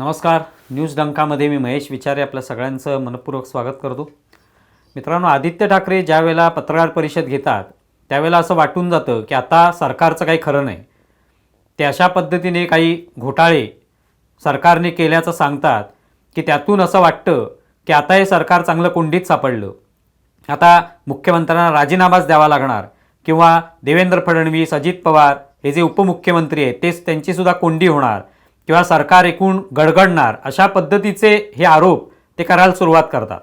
नमस्कार. न्यूज डंकामध्ये मी महेश विचारे आपल्या सगळ्यांचं मनपूर्वक स्वागत करतो. मित्रांनो आदित्य ठाकरे ज्या वेळेला पत्रकार परिषद घेतात त्यावेळेला असं वाटून जातं की आता सरकारचं काही खरं नाही. ते अशा पद्धतीने काही घोटाळे सरकारने केल्याचं सांगतात की त्यातून असं वाटतं की आता हे सरकार चांगलं कोंडीत सापडलं. आता मुख्यमंत्र्यांना राजीनामाच द्यावा लागणार किंवा देवेंद्र फडणवीस अजित पवार हे जे उपमुख्यमंत्री आहेत तेच त्यांचीसुद्धा कोंडी होणार. किंवा सरकार एकूण गडगडणार अशा पद्धतीचे हे आरोप ते करायला सुरुवात करतात.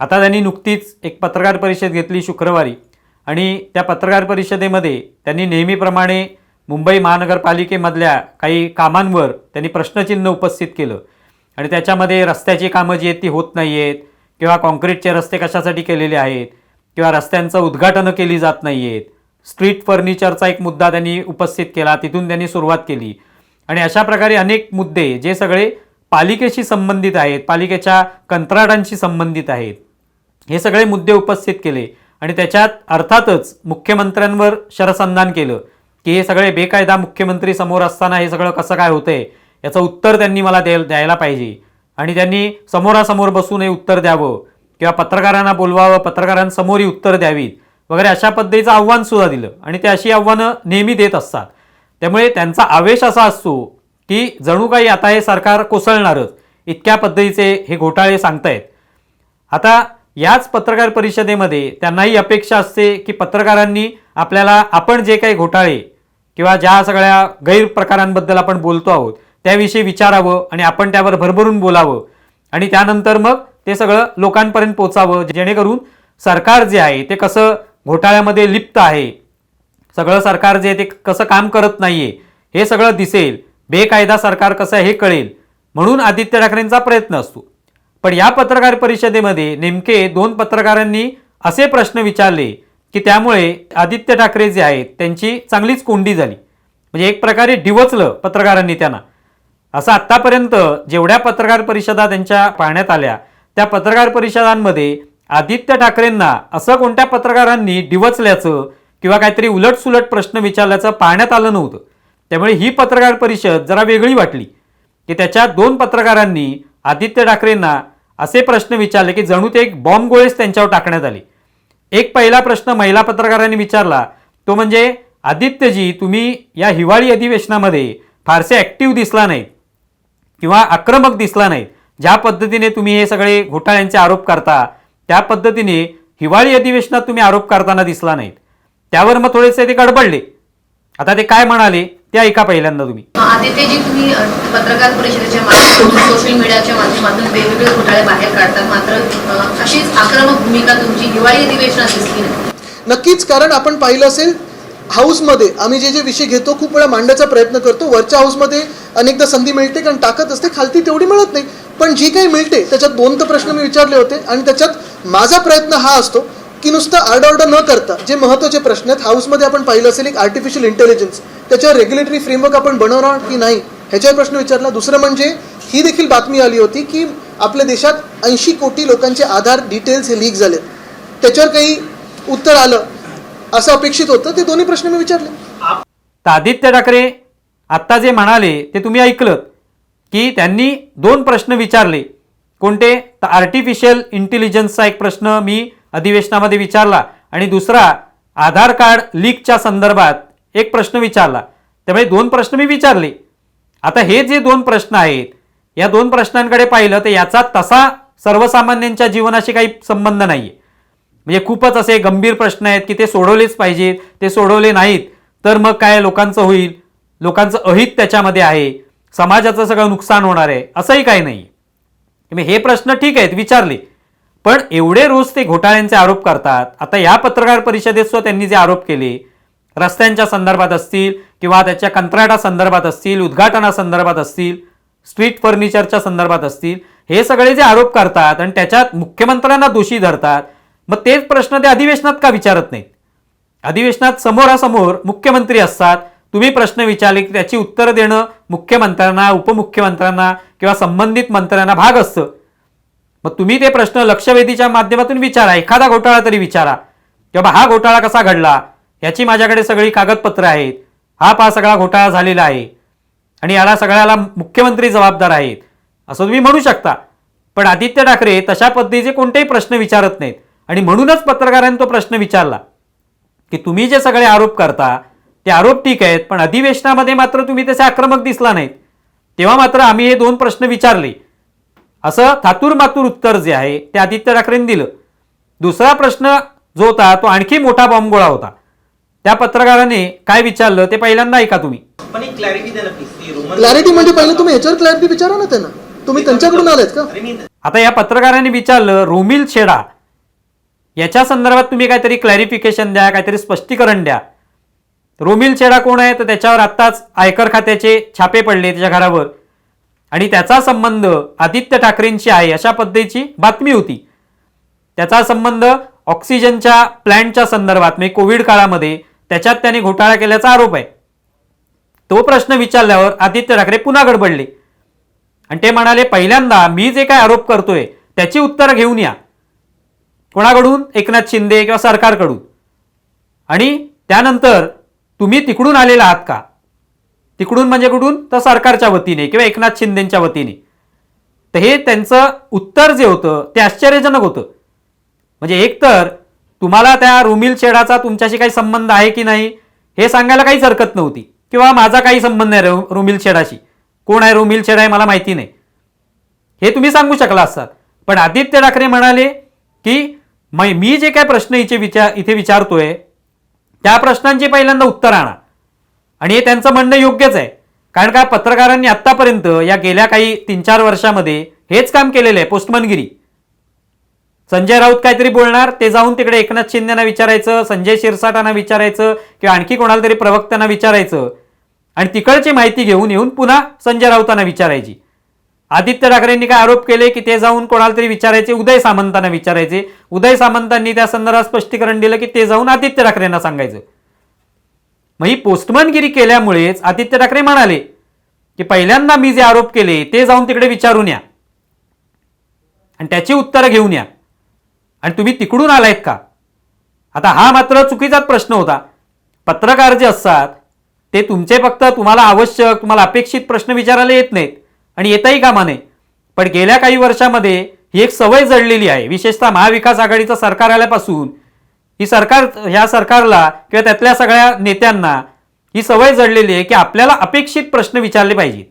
आता त्यांनी नुकतीच एक पत्रकार परिषद घेतली शुक्रवारी आणि त्या पत्रकार परिषदेमध्ये त्यांनी नेहमीप्रमाणे मुंबई महानगरपालिकेमधल्या काही कामांवर त्यांनी प्रश्नचिन्ह उपस्थित केलं. आणि त्याच्यामध्ये रस्त्याची कामं जी आहेत ती होत नाही आहेत किंवा कॉन्क्रीटचे रस्ते कशासाठी केलेले आहेत किंवा रस्त्यांचं उद्घाटनं केली जात नाही आहेत स्ट्रीट फर्निचरचा एक मुद्दा त्यांनी उपस्थित केला तिथून त्यांनी सुरुवात केली. आणि अशा प्रकारे अनेक मुद्दे जे सगळे पालिकेशी संबंधित आहेत पालिकेच्या कंत्राटांशी संबंधित आहेत हे सगळे मुद्दे उपस्थित केले आणि त्याच्यात अर्थातच मुख्यमंत्र्यांवर शरसंधान केलं की हे सगळे बेकायदा मुख्यमंत्री समोर असताना हे सगळं कसं काय होतंय याचं उत्तर त्यांनी मला द्याय द्यायला पाहिजे. आणि त्यांनी समोरासमोर बसून हे उत्तर द्यावं किंवा पत्रकारांना बोलवावं पत्रकारांसमोरही उत्तर द्यावीत वगैरे अशा पद्धतीचं आव्हान सुद्धा दिलं. आणि ते अशी आव्हानं नेहमी देत असतात. त्यामुळे त्यांचा आवेश असा असतो की जणू काही आता हे सरकार कोसळणारच. इतक्या पद्धतीचे हे घोटाळे सांगतायत. आता याच पत्रकार परिषदेमध्ये त्यांनाही अपेक्षा असते की पत्रकारांनी आपल्याला आपण जे काही घोटाळे किंवा ज्या सगळ्या गैरप्रकारांबद्दल आपण बोलतो आहोत त्याविषयी विचारावं आणि आपण त्यावर भरभरून बोलावं. आणि त्यानंतर मग ते सगळं लोकांपर्यंत पोचावं जेणेकरून सरकार जे आहे ते कसं घोटाळ्यामध्ये लिप्त आहे सगळं सरकार जे ते कसं काम करत नाहीये हे सगळं दिसेल. बेकायदा सरकार कसं आहे हे कळेल. म्हणून आदित्य ठाकरेंचा प्रयत्न असतो. पण या पत्रकार परिषदेमध्ये नेमके दोन पत्रकारांनी असे प्रश्न विचारले की त्यामुळे आदित्य ठाकरे जे आहेत त्यांची चांगलीच कोंडी झाली. म्हणजे एक प्रकारे डिवचलं पत्रकारांनी त्यांना. असं आत्तापर्यंत जेवढ्या पत्रकार परिषदा त्यांच्या पाहण्यात आल्या त्या पत्रकार परिषदांमध्ये आदित्य ठाकरेंना असं कोणत्या पत्रकारांनी डिवचल्याचं किंवा काहीतरी उलटसुलट प्रश्न विचारल्याचं पाहण्यात आलं नव्हतं. त्यामुळे ही पत्रकार परिषद जरा वेगळी वाटली की त्याच्यात दोन पत्रकारांनी आदित्य ठाकरेंना असे प्रश्न विचारले की जणू ते एक बॉम्ब गोळेच त्यांच्यावर टाकण्यात आले. एक पहिला प्रश्न महिला पत्रकारांनी विचारला तो म्हणजे आदित्यजी तुम्ही या हिवाळी अधिवेशनामध्ये फारसे ॲक्टिव्ह दिसला नाहीत किंवा आक्रमक दिसला नाहीत. ज्या पद्धतीने तुम्ही हे सगळे घोटाळ्यांचे आरोप करता त्या पद्धतीने हिवाळी अधिवेशनात तुम्ही आरोप करताना दिसला नाहीत. त्यावर मग थोडेसे ते गडबडले. आता ते काय म्हणाले ते ऐका पहिल्यांदा तुम्ही. आदित्यजी तुम्ही पत्रकार परिषदेच्या माध्यमातून सोशल मीडियाच्या माध्यमातून वेगवेगळे घोटाळे बाहेर काढतात. मात्र अशीच आक्रमक भूमिका तुमची हिवाळी अधिवेशनात दिसली नाही. नक्कीच कारण आपण पाहिलं असेल हाऊसमध्ये आम्ही जे जे विषय घेतो खूप वेळा मांडण्याचा प्रयत्न करतो. वरच्या हाऊसमध्ये अनेकदा संधी मिळते कारण ताकद असते. खालती तेवढी मिळत नाही. पण जी काही मिळते त्याच्यात दोन तर प्रश्न मी विचारले होते. आणि त्याच्यात माझा प्रयत्न हा असतो की नुसतं आरडाओरडा न करता जे महत्त्वाचे प्रश्न आहेत हाऊसमध्ये आपण पाहिलं असेल एक आर्टिफिशियल इंटेलिजन्स त्याच्यावर रेग्युलेटरी फ्रेमवर्क आपण बनवणार की नाही ह्याच्यावर प्रश्न विचारला. दुसरं म्हणजे ही देखील बातमी आली होती की आपल्या देशात ऐंशी कोटी लोकांचे आधार डिटेल्स हे लीक झालेत. त्याच्यावर काही उत्तर आलं असं अपेक्षित होतं ते दोन्ही प्रश्न मी विचारले. आदित्य ठाकरे आत्ता जे म्हणाले ते तुम्ही ऐकलं की त्यांनी दोन प्रश्न विचारले. कोणते? तर आर्टिफिशियल इंटेलिजन्सचा एक प्रश्न मी अधिवेशनामध्ये विचारला आणि दुसरा आधार कार्ड लीकच्या संदर्भात एक प्रश्न विचारला. त्यामुळे दोन प्रश्न मी विचारले. आता हे जे दोन प्रश्न आहेत या दोन प्रश्नांकडे पाहिलं तर याचा तसा सर्वसामान्यांच्या जीवनाशी काही संबंध नाही आहे म्हणजे खूपच असे गंभीर प्रश्न आहेत की ते सोडवलेच पाहिजेत ते सोडवले नाहीत तर मग काय लोकांचं होईल? लोकांचं अहित त्याच्यामध्ये आहे समाजाचं सगळं नुकसान होणार आहे असंही काही नाही मी म्हणजे हे प्रश्न ठीक आहेत विचारले. पण एवढे रोज ते घोटाळ्यांचे आरोप करतात. आता या पत्रकार परिषदेत सुद्धा त्यांनी जे आरोप केले रस्त्यांच्या संदर्भात असतील किंवा त्याच्या कंत्राटा संदर्भात असतील उद्घाटनासंदर्भात असतील स्ट्रीट फर्निचरच्या संदर्भात असतील हे सगळे जे आरोप करतात आणि त्याच्यात मुख्यमंत्र्यांना दोषी धरतात मग तेच प्रश्न ते अधिवेशनात का विचारत नाहीत? अधिवेशनात समोरासमोर मुख्यमंत्री असतात तुम्ही प्रश्न विचारले की त्याची उत्तरं देणं मुख्यमंत्र्यांना उपमुख्यमंत्र्यांना किंवा संबंधित मंत्र्यांना भाग असतं. मग तुम्ही ते प्रश्न लक्षवेधीच्या माध्यमातून विचारा एखादा घोटाळा तरी विचारा. की बाबा हा घोटाळा कसा घडला याची माझ्याकडे सगळी कागदपत्रं आहेत. हा पहा सगळा घोटाळा झालेला आहे. आणि याला सगळ्याला मुख्यमंत्री जबाबदार आहेत. असं तुम्ही म्हणू शकता. पण आदित्य ठाकरे तशा पद्धतीचे कोणतेही प्रश्न विचारत नाहीत. आणि म्हणूनच पत्रकारांनी तो प्रश्न विचारला. की तुम्ही जे सगळे आरोप करता ते आरोप ठीक आहेत पण अधिवेशनामध्ये मात्र तुम्ही तसे आक्रमक दिसला नाहीत. तेव्हा मात्र आम्ही हे दोन प्रश्न विचारले. असं थातूर मातूर उत्तर जे आहे ते आदित्य ठाकरेंनी दिलं. दुसरा प्रश्न जो होता तो आणखी मोठा बॉम्बगोळा होता. त्या पत्रकाराने काय विचारलं ते पहिल्यांदा ऐका तुम्ही. पण एक क्लॅरिटी द्या ना प्लीज ती रोमन क्लॅरिटी म्हणजे पहिलं तुम्ही याच्यावर क्लॅरिटी विचारा ना त्यांना. तुम्ही त्यांच्याकडून आलेत का? अरे मी आता या पत्रकाराने विचारलं रोमिल छेडा याच्या संदर्भात तुम्ही काहीतरी क्लॅरिफिकेशन द्या काहीतरी स्पष्टीकरण द्या. रोमिल छेडा कोण आहे? तर त्याच्यावर आत्ताच आयकर खात्याचे छापे पडले त्याच्या घरावर. आणि त्याचा संबंध आदित्य ठाकरेंशी आहे अशा पद्धतीची बातमी होती. त्याचा संबंध ऑक्सिजनच्या प्लॅन्टच्या संदर्भात म्हणजे कोविड काळामध्ये त्याच्यात त्याने घोटाळा केल्याचा आरोप आहे. तो प्रश्न विचारल्यावर आदित्य ठाकरे पुन्हा गडबडले. आणि ते म्हणाले पहिल्यांदा मी जे काय आरोप करतोय त्याची उत्तरं घेऊन या. कोणाकडून? एकनाथ शिंदे किंवा सरकारकडून. आणि त्यानंतर तुम्ही तिकडून आलेला आहात का? तिकडून म्हणजे कुठून? तर सरकारच्या वतीने किंवा एकनाथ शिंदेच्या वतीने. तर हे त्यांचं उत्तर जे होतं ते आश्चर्यजनक होतं. म्हणजे एकतर तुम्हाला त्या रुमिल छेडाचा तुमच्याशी काही संबंध आहे की नाही हे सांगायला काहीच हरकत नव्हती. किंवा माझा काही संबंध नाही रु- रुमिल छेडाशी कोण आहे रुमिल छेडा आहे मला माहिती नाही. हे तुम्ही सांगू शकला असतात पण आदित्य ठाकरे म्हणाले की मै- मी जे काय प्रश्न इथे विचार इथे विचारतोय त्या प्रश्नांची पहिल्यांदा उत्तर आणा. आणि हे त्यांचं म्हणणं योग्यच आहे. कारण का पत्रकारांनी आत्तापर्यंत या गेल्या काही तीन चार वर्षामध्ये हेच काम केलेलं आहे पोस्टमनगिरी. संजय राऊत काहीतरी बोलणार ते जाऊन तिकडे एकनाथ शिंदेना विचारायचं संजय शिरसाटांना विचारायचं किंवा आणखी कोणाला तरी प्रवक्त्यांना विचारायचं. आणि तिकडची माहिती घेऊन येऊन पुन्हा संजय राऊतांना विचारायची. आदित्य ठाकरेंनी काय आरोप केले की ते जाऊन कोणाला तरी विचारायचे उदय सामंतांना विचारायचे. उदय सामंतांनी त्या संदर्भात स्पष्टीकरण दिलं की ते जाऊन आदित्य ठाकरेंना सांगायचं. मग ही पोस्टमनगिरी केल्यामुळेच आदित्य ठाकरे म्हणाले की पहिल्यांदा मी जे आरोप केले ते जाऊन तिकडे विचारून या. आणि त्याची उत्तरं घेऊन या. आणि तुम्ही तिकडून आलायत का? आता हा मात्र चुकीचाच प्रश्न होता. पत्रकार जे असतात ते तुमचे फक्त तुम्हाला आवश्यक तुम्हाला अपेक्षित प्रश्न विचारायला येत नाहीत आणि येताही कामा नये. पण गेल्या काही वर्षामध्ये ही एक सवय जडलेली आहे. विशेषतः महाविकास आघाडीचं सरकार आल्यापासून ही सरकार ह्या सरकारला किंवा त्यातल्या सगळ्या नेत्यांना ही सवय जडलेली आहे की आपल्याला अपेक्षित प्रश्न विचारले पाहिजेत.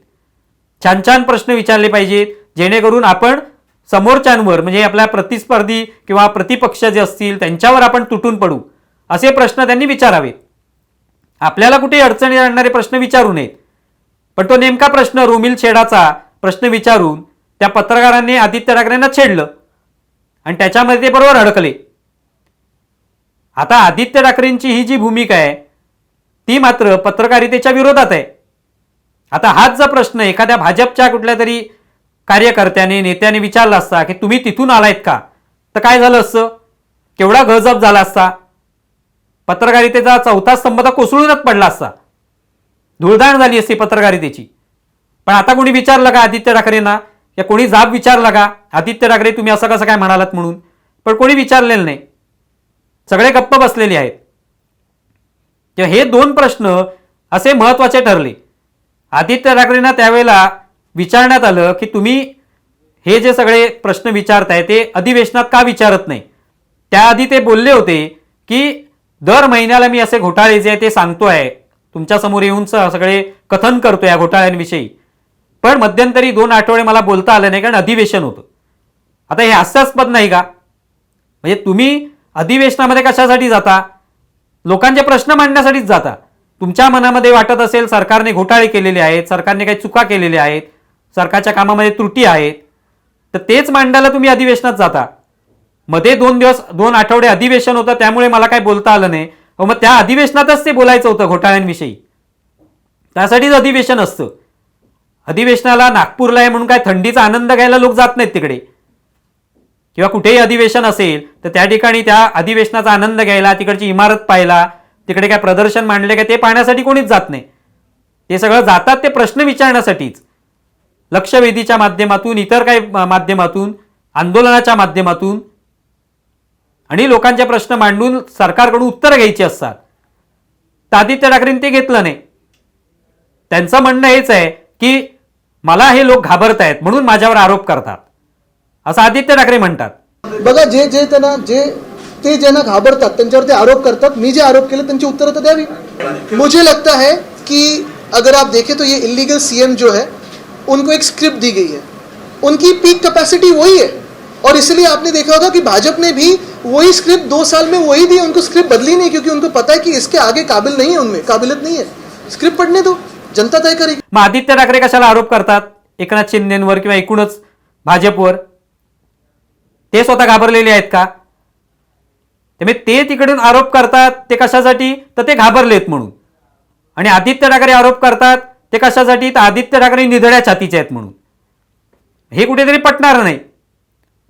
छान छान प्रश्न विचारले पाहिजेत जेणेकरून आपण समोरच्यांवर म्हणजे आपल्या प्रतिस्पर्धी किंवा प्रतिपक्ष जे असतील त्यांच्यावर आपण तुटून पडू असे प्रश्न त्यांनी विचारावेत. आपल्याला कुठे अडचणी आणणारे प्रश्न विचारू नयेत. पण तो नेमका प्रश्न रोमिल छेडाचा प्रश्न विचारून त्या पत्रकारांनी आदित्य ठाकरेंना छेडलं. आणि त्याच्यामध्ये ते बरोबर अडकले. आता आदित्य ठाकरेंची ही जी भूमिका आहे ती मात्र पत्रकारितेच्या विरोधात आहे. आता हाच जर प्रश्न एखाद्या भाजपच्या कुठल्या तरी कार्यकर्त्याने नेत्याने विचारला असता की तुम्ही तिथून आलायत का? तर काय झालं असतं? केवढा गजब झाला असता? पत्रकारितेचा चौथा स्तंभ तर कोसळूनच पडला असता. धुळधाण झाली असती पत्रकारितेची. पण आता कोणी विचारलं का आदित्य ठाकरेंना? या कोणी जाब विचारला का? आदित्य ठाकरे तुम्ही असं कसं काय म्हणालात म्हणून? पण कोणी विचारलेलं नाही. सगळे गप्प बसलेले आहेत. तेव्हा हे दोन प्रश्न असे महत्त्वाचे ठरले. आदित्य ठाकरेंना त्यावेळेला विचारण्यात आलं की तुम्ही हे जे सगळे प्रश्न विचारताय ते अधिवेशनात का विचारत नाही? त्याआधी ते बोलले होते की दर महिन्याला मी असे घोटाळे जे आहे ते आहे तुमच्यासमोर येऊन स- सगळे कथन करतो या घोटाळ्यांविषयी. पण मध्यंतरी दोन आठवडे मला बोलता आलं नाही कारण अधिवेशन होतं. आता हे हास्यास्पद नाही का? म्हणजे तुम्ही अधिवेशनामध्ये कशासाठी जाता? लोकांचे प्रश्न मांडण्यासाठीच जाता. तुमच्या मनामध्ये वाटत असेल सरकारने घोटाळे केलेले आहेत सरकारने काही चुका केलेल्या आहेत सरकारच्या कामामध्ये त्रुटी आहेत तर तेच मांडायला तुम्ही अधिवेशनात जाता. मध्ये दोन दिवस दोन आठवडे अधिवेशन होतं त्यामुळे मला काही बोलता आलं नाही. मग त्या अधिवेशनातच ते बोलायचं होतं घोटाळ्यांविषयी. त्यासाठीच अधिवेशन असतं. अधिवेशनाला नागपूरला आहे म्हणून काय थंडीचा आनंद घ्यायला लोक जात नाहीत तिकडे. किंवा कुठेही अधिवेशन असेल तर त्या ठिकाणी त्या अधिवेशनाचा आनंद घ्यायला तिकडची इमारत पाहायला तिकडे काय प्रदर्शन मांडले काय ते पाहण्यासाठी कोणीच जात नाही. ते सगळं जातात ते प्रश्न विचारण्यासाठीच. लक्षवेधीच्या माध्यमातून इतर काही माध्यमातून आंदोलनाच्या माध्यमातून आणि लोकांचे प्रश्न मांडून सरकारकडून उत्तरं घ्यायची असतात. तर आदित्य ठाकरेंनी ते घेतलं नाही. त्यांचं म्हणणं हेच आहे की मला हे लोक घाबरत आहेत म्हणून माझ्यावर आरोप करतात. असं आदित्य ठाकरे म्हणतात. बघा जे जे त्यांना जे ते ज्यांना घाबरतात त्यांच्यावर ते आरोप करतात मी जे आरोप केले त्यांची उत्तरं तर द्यावी. मुझे लगता है कि अगर आप देखें तो ये इलीगल सीएम जो है उनको एक स्क्रिप्ट दी गई है। उनकी पीक कैपेसिटी वही है। और इसलिए आपने देखा होगा कि भाजपा ने भी वही स्क्रिप्ट दो साल में वही दी उनको स्क्रिप्ट बदली नहीं क्योंकि उनको पता है कि इसके आगे काबिल नहीं है उनमें काबिलियत नहीं है। स्क्रिप्ट पढ़ने दो जनता तय करेगी। मग आदित्य ठाकरे कशाला आरोप करतात? एकनाथ शिंदेवर किंवा एकूणच भाजपवर? ते स्वतः घाबरलेले आहेत का? त्यामुळे म्हणजे ते तिकडून आरोप करतात ते कशासाठी? तर ते घाबरलेत म्हणून. आणि आदित्य ठाकरे आरोप करतात ते कशासाठी? तर आदित्य ठाकरे निधड्या छातीचे आहेत म्हणून. हे कुठेतरी पटणार नाही.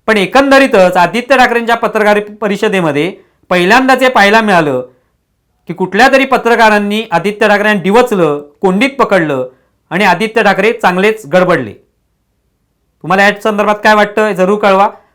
पण एकंदरीतच आदित्य ठाकरेंच्या पत्रकार परिषदेमध्ये पहिल्यांदाच हे पाहायला मिळालं की कुठल्या तरी पत्रकारांनी आदित्य ठाकरेंना डिवचलं कोंडीत पकडलं आणि आदित्य ठाकरे चांगलेच गडबडले. तुम्हाला या संदर्भात काय वाटतं जरूर कळवा.